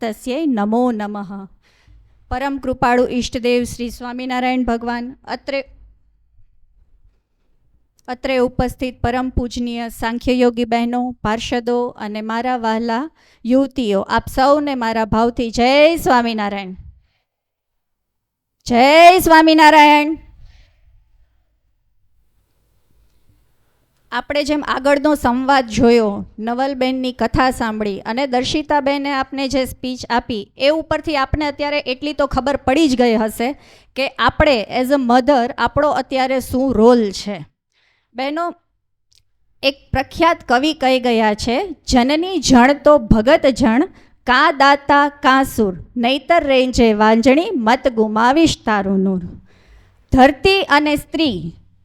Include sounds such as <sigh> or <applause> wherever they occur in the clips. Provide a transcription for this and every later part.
નમસ્તસ્ય નમો નમઃ પરમ કૃપાળુ ઈષ્ટદેવ શ્રી સ્વામિનારાયણ ભગવાન અત્રે અત્રે ઉપસ્થિત પરમ પૂજનીય સાંખ્યયોગી બહેનો પાર્ષદો અને મારા વહાલા યુવતીઓ આપ સૌને મારા ભાવથી જય સ્વામિનારાયણ જય સ્વામિનારાયણ આપણે જેમ આગળનો સંવાદ જોયો, નવલબેનની કથા સાંભળી અને દર્શિતાબેને આપને જે સ્પીચ આપી, એ ઉપરથી આપને અત્યારે એટલી તો ખબર પડી જ ગઈ હશે કે આપણે એઝ અ મધર આપણો અત્યારે શું રોલ છે. બહેનો, એક પ્રખ્યાત કવિ કહી ગયા છે, જનની જણ તો ભગત જણ, કા દાતા કા સુર નહીતર રેંજે વાંજણી મત ગુમાવીશ તારું નૂર. ધરતી અને સ્ત્રી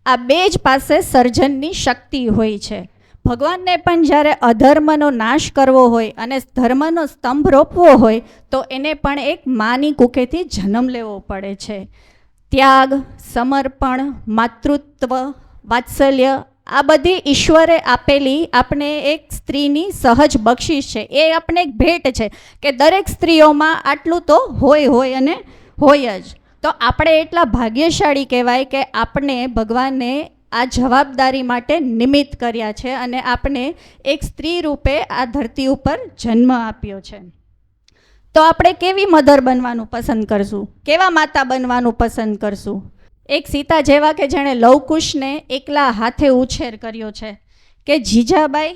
આ બે જ પાસે સર્જનની શક્તિ હોય છે. ભગવાનને પણ જ્યારે અધર્મનો નાશ કરવો હોય અને ધર્મનો સ્તંભ રોપવો હોય, તો એને પણ એક માની કુકેથી જન્મ લેવો પડે છે. ત્યાગ, સમર્પણ, માતૃત્વ, વાત્સલ્ય, આ બધી ઈશ્વરે આપેલી આપણે એક સ્ત્રીની સહજ બક્ષિસ છે. એ આપણે એક ભેટ છે કે દરેક સ્ત્રીઓમાં આટલું તો હોય હોય અને હોય જ. તો આપણે એટલા ભાગ્યશાળી કહેવાય કે આપણે ભગવાને આ જવાબદારી માટે નિમિત્ત કર્યા છે અને આપણે એક સ્ત્રી રૂપે આ ધરતી ઉપર જન્મ આપ્યો છે. તો આપણે કેવી મધર બનવાનું પસંદ કરશું? કેવા માતા બનવાનું પસંદ કરશું? એક સીતા જેવા કે જેણે લવકુશને એકલા હાથે ઉછેર કર્યો છે કે જીજાબાઈ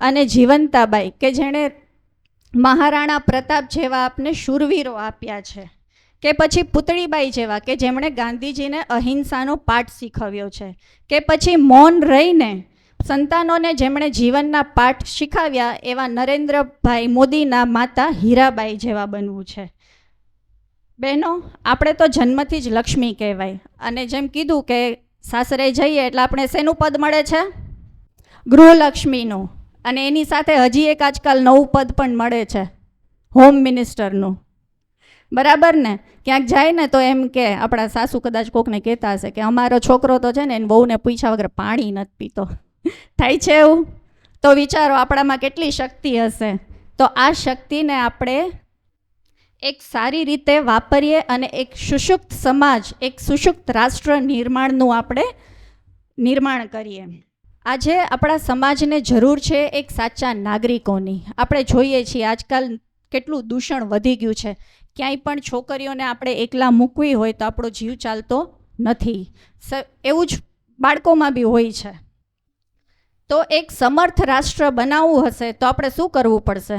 અને જીવંતાબાઈ કે જેણે મહારાણા પ્રતાપ જેવા આપને શૂરવીરો આપ્યા છે. કે પછી પુતળીબાઈ જેવા, કે જેમણે ગાંધીજીને અહિંસાનો પાઠ શીખવ્યો છે. કે પછી મૌન રહીને સંતાનોને જેમણે જીવનના પાઠ શીખવ્યા એવા નરેન્દ્રભાઈ મોદીના માતા હીરાબાઈ જેવા બનવું છે. બહેનો, આપણે તો જન્મથી જ લક્ષ્મી કહેવાય. અને જેમ કીધું કે સાસરે જઈએ એટલે આપણે શેનું પદ મળે છે? ગૃહલક્ષ્મીનું. અને એની સાથે હજી એક આજકાલ નવું પદ પણ મળે છે. હોમ મિનિસ્ટરનું. બરાબર ને? ક્યાંક જાય ને તો એમ કે આપણા સાસુ કદાચ કોકને કહેતા હશે કે અમારો છોકરો તો છે ને એને બહુને પૂછ્યા વગર પાણી નથી પીતો. <laughs> થાય છે એવું? તો વિચારો આપણામાં કેટલી શક્તિ હશે? તો આ શક્તિને આપણે એક સારી રીતે વાપરીએ અને એક સુષુપ્ત સમાજ, એક સુષુપ્ત રાષ્ટ્ર નિર્માણનું આપણે નિર્માણ કરીએ. આજે આપણા સમાજને જરૂર છે એક સાચા નાગરિકોની. આપણે જોઈએ છીએ આજકાલ કેટલું દૂષણ વધી ગયું છે. ક્યાંય પણ છોકરીઓને આપણે એકલા મૂકવી હોય તો આપણો જીવ ચાલતો નથી. એવું જ બાળકોમાં બી હોય છે. તો એક સમર્થ રાષ્ટ્ર બનાવવું હશે તો આપણે શું કરવું પડશે?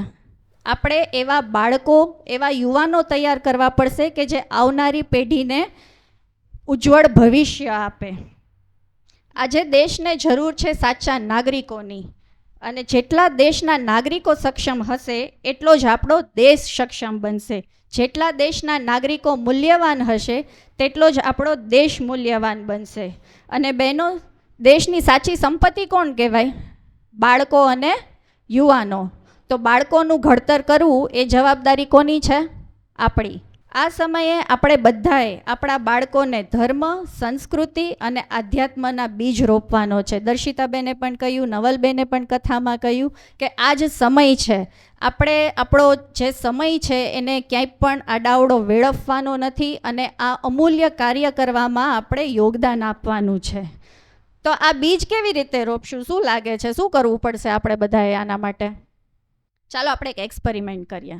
આપણે એવા બાળકો, એવા યુવાનો તૈયાર કરવા પડશે કે જે આવનારી પેઢીને ઉજ્જવળ ભવિષ્ય આપે. આજે દેશને જરૂર છે સાચા નાગરિકોની. અને જેટલા દેશના નાગરિકો સક્ષમ હશે, એટલો જ આપણો દેશ સક્ષમ બનશે. જેટલા દેશના નાગરિકો મૂલ્યવાન હશે, તેટલો જ આપણો દેશ મૂલ્યવાન બનશે. અને બહેનો, દેશની સાચી સંપત્તિ કોણ કહેવાય? બાળકો અને યુવાનો. તો બાળકોનું ઘડતર કરવું એ જવાબદારી કોની છે? આપણી. આ સમયે આપણે બધાએ આપણા બાળકોને ધર્મ, સંસ્કૃતિ અને આધ્યાત્મના બીજ રોપવાનો છે. દર્શિતાબેને પણ કહ્યું, નવલબેને પણ કથામાં કહ્યું કે આ જ સમય છે. આપણે આપણો જે સમય છે એને ક્યાંય પણ આડાવડો વેડફવાનો નથી અને આ અમૂલ્ય કાર્ય કરવામાં આપણે યોગદાન આપવાનું છે. તો આ બીજ કેવી રીતે રોપશું? શું લાગે છે? શું કરવું પડશે આપણે બધાએ આના માટે? ચાલો આપણે એક એક્સપેરિમેન્ટ કરીએ.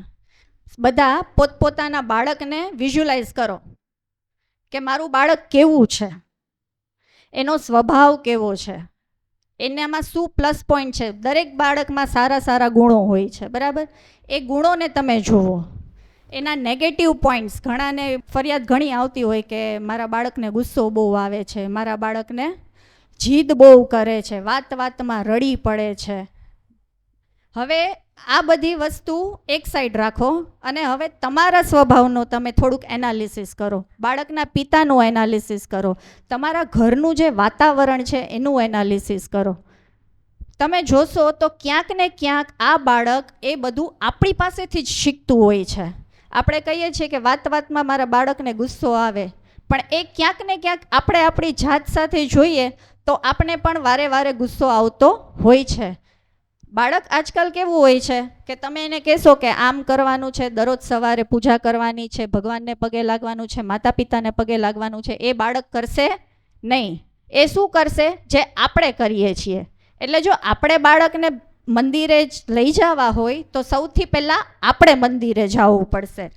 બધા પોતપોતાના બાળકને વિઝ્યુલાઇઝ કરો કે મારું બાળક કેવું છે? એનો સ્વભાવ કેવો છે? એનામાં શું પ્લસ પોઈન્ટ છે? દરેક બાળકમાં સારા સારા ગુણો હોય છે, બરાબર? એ ગુણોને તમે જુઓ. એના નેગેટિવ પોઈન્ટ્સ ઘણાને ફરિયાદ ઘણી આવતી હોય કે મારા બાળકને ગુસ્સો બહુ આવે છે, મારા બાળકને જીદ બહુ કરે છે, વાત વાતમાં રડી પડે છે. હવે આ બધી વસ્તુ એક સાઈડ રાખો અને હવે તમારા સ્વભાવનો તમે થોડુંક એનાલિસિસ કરો. બાળકના પિતાનું એનાલિસિસ કરો. તમારા ઘરનું જે વાતાવરણ છે એનું એનાલિસિસ કરો. તમે જોશો તો ક્યાંક ને ક્યાંક આ બાળક એ બધું આપણી પાસેથી જ શીખતું હોય છે. આપણે કહીએ છીએ કે વાત વાતમાં મારા બાળકને ગુસ્સો આવે, પણ એ ક્યાંક ને ક્યાંક આપણે આપણી જાત સાથે જોઈએ તો આપણે પણ વારે વારે ગુસ્સો આવતો હોય છે. બાળક આજકાલ કેવું હોય છે કે તમે એને કહેશો કે આમ કરવાનું છે, દરરોજ સવારે પૂજા કરવાની છે, ભગવાનને પગે લાગવાનું છે માતા પિતાને પગે લાગવાનું છે, એ બાળક કરશે નહીં. એ શું કરશે? જે આપણે કરીએ છીએ. એટલે જો આપણે બાળકને મંદિરે જ લઈ જવા હોય, તો સૌથી પહેલાં આપણે મંદિરે જવું પડશે.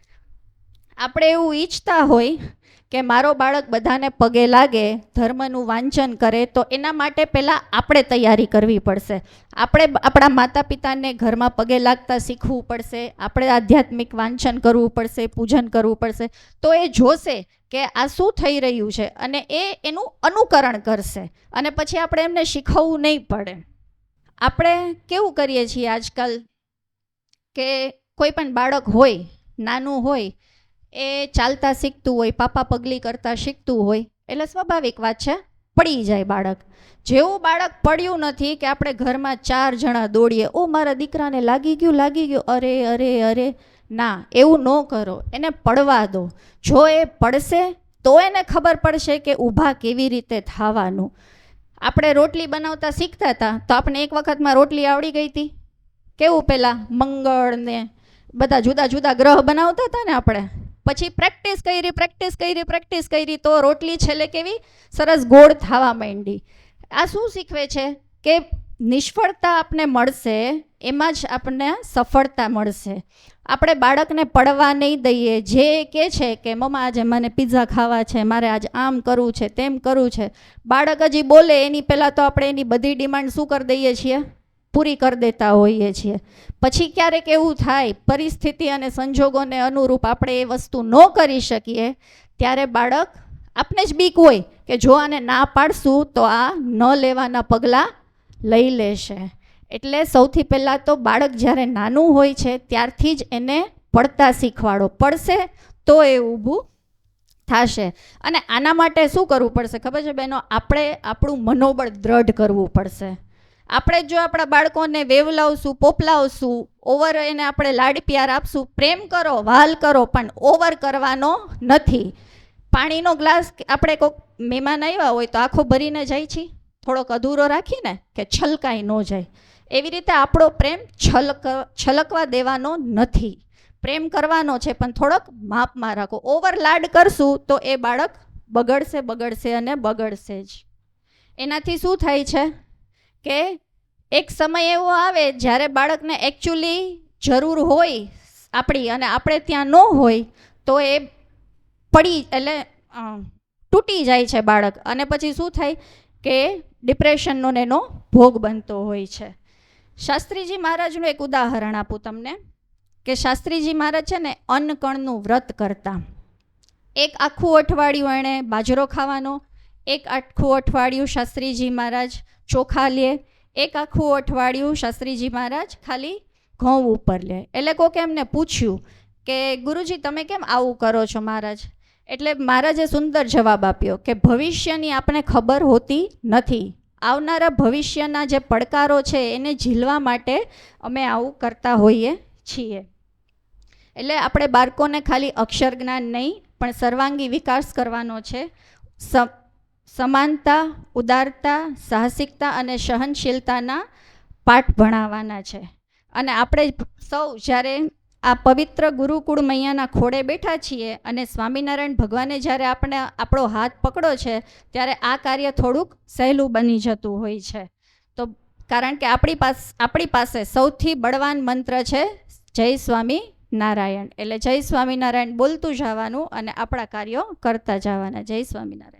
આપણે એવું ઈચ્છતા હોય કે મારો બાળક બધાને પગે લાગે, ધર્મનું વાંચન કરે, તો એના માટે પહેલાં આપણે તૈયારી કરવી પડશે. આપણે આપણા માતા પિતાને ઘરમાં પગે લાગતા શીખવું પડશે, આપણે આધ્યાત્મિક વાંચન કરવું પડશે, પૂજન કરવું પડશે, તો એ જોશે કે આ શું થઈ રહ્યું છે અને એ એનું અનુકરણ કરશે. અને પછી આપણે એમને શીખવવું નહીં પડે. આપણે કેવું કરીએ છીએ આજકાલ? કે કોઈ પણ બાળક હોય, નાનું હોય એ ચાલતા શીખતું હોય, પાપા પગલી કરતા શીખતું હોય, એટલે સ્વાભાવિક વાત છે, પડી જાય બાળક. જેવું બાળક પડ્યું નથી કે આપણે ઘરમાં ચાર જણા દોડીએ, ઓ, મારા દીકરાને લાગી ગયું લાગી ગયું. અરે અરે અરે, ના, એવું ન કરો, એને પડવા દો. જો એ પડશે, તો એને ખબર પડશે કે ઊભા કેવી રીતે થવાનું. આપણે રોટલી બનાવતા શીખતા હતા, તો આપણે એક વખતમાં રોટલી આવડી ગઈ હતી. કેવું પહેલાં મંગળને બધા જુદા જુદા ગ્રહ બનાવતા હતા ને આપણે? પછી પ્રેક્ટિસ કરી પ્રેક્ટિસ કરી પ્રેક્ટિસ કરી તો રોટલી છેલ્લે કેવી? સરસ ગોળ થવા માંડી. આ શું શીખવે છે? કે નિષ્ફળતા આપણને મળશે, એમાં જ આપણને સફળતા મળશે. આપણે બાળકને પડવા નહીં દઈએ. જે કે છે કે, મમ્મા, આજે મને પિઝા ખાવા છે, મારે આજે આમ કરવું છે, તેમ કરવું છે. બાળક હજી બોલે, એની પહેલાં તો આપણે એની બધી ડિમાન્ડ શું કરી દઈએ છીએ? પૂરી કરી દેતા હોઈએ છીએ. પછી ક્યારેક એવું થાય, પરિસ્થિતિ અને સંજોગોને અનુરૂપ આપણે એ વસ્તુ ન કરી શકીએ, ત્યારે બાળક આપને જ બીક હોય કે જો આને ના પાડશું તો આ ન લેવાના પગલાં લઈ લેશે. એટલે સૌથી પહેલાં તો બાળક જ્યારે નાનું હોય છે, ત્યારથી જ એને પડતા શીખવાડો. પડશે તો એ ઊભું થશે. અને આના માટે શું કરવું પડશે? ખબર છે બહેનો આપણે આપણું મનોબળ દ્રઢ કરવું પડશે. આપણે જો આપણા બાળકોને વેવલાવશું પોપલાવશું ઓવર એને આપણે લાડ પ્યાર આપશું, પ્રેમ કરો વાલ કરો, પણ ઓવર કરવાનો નથી. પાણીનો ગ્લાસ આપણે કોઈક મહેમાન આવ્યા હોય તો આખો ભરીને જાય છે. થોડોક અધૂરો રાખીને કે છલકાઈ ન જાય. એવી રીતે આપણો પ્રેમ છલક, છલકવા દેવાનો નથી. પ્રેમ કરવાનો છે, પણ થોડોક માપમાં રાખો. ઓવર લાડ કરશું તો એ બાળક બગડશે બગડશે અને બગડશે જ. એનાથી શું થાય છે? કે એક સમય એવો આવે જ્યારે બાળકને એકચ્યુઅલી જરૂર હોય આપણી અને આપણે ત્યાં ન હોય તો એ પડી એટલે તૂટી જાય છે બાળક. અને પછી શું થાય કે ડિપ્રેશનનો ને એનો ભોગ બનતો હોય છે. શાસ્ત્રીજી મહારાજનું એક ઉદાહરણ આપું તમને, કે શાસ્ત્રીજી મહારાજ છે ને અન્નકણનું વ્રત કરતા. એક આખું અઠવાડિયું એણે બાજરો ખાવાનો, એક આખું અઠવાડિયું શાસ્ત્રીજી મહારાજ ચોખા લે, એક આખું અઠવાડિયું શાસ્ત્રીજી મહારાજ ખાલી ઘઉં ઉપર લે. એટલે કોકે એમને પૂછ્યું કે, ગુરુજી, તમે કેમ આવું કરો છો મહારાજ? એટલે મહારાજે સુંદર જવાબ આપ્યો કે, ભવિષ્યની આપણે ખબર હોતી નથી. આવનારા ભવિષ્યના જે પડકારો છે એને ઝીલવા માટે અમે આવું કરતા હોઈએ છીએ. એટલે આપણે બાળકોને ખાલી અક્ષર જ્ઞાન નહીં, પણ સર્વાંગી વિકાસ કરવાનો છે. સમાનતા, ઉદારતા, સાહસિકતા અને સહનશીલતાના પાઠ ભણાવવાના છે. અને આપણે સૌ જ્યારે આ પવિત્ર ગુરુકુળ મૈયાના ખોડે બેઠા છીએ અને સ્વામિનારાયણ ભગવાને જ્યારે આપણે આપણો હાથ પકડો છે, ત્યારે આ કાર્ય થોડુંક સહેલું બની જતું હોય છે. તો કારણ કે આપણી પાસે આપણી પાસે સૌથી બળવાન મંત્ર છે, જય સ્વામી નારાયણ. એટલે જય સ્વામિનારાયણ બોલતું જવાનું અને આપણા કાર્યો કરતા જવાના. જય સ્વામિનારાયણ.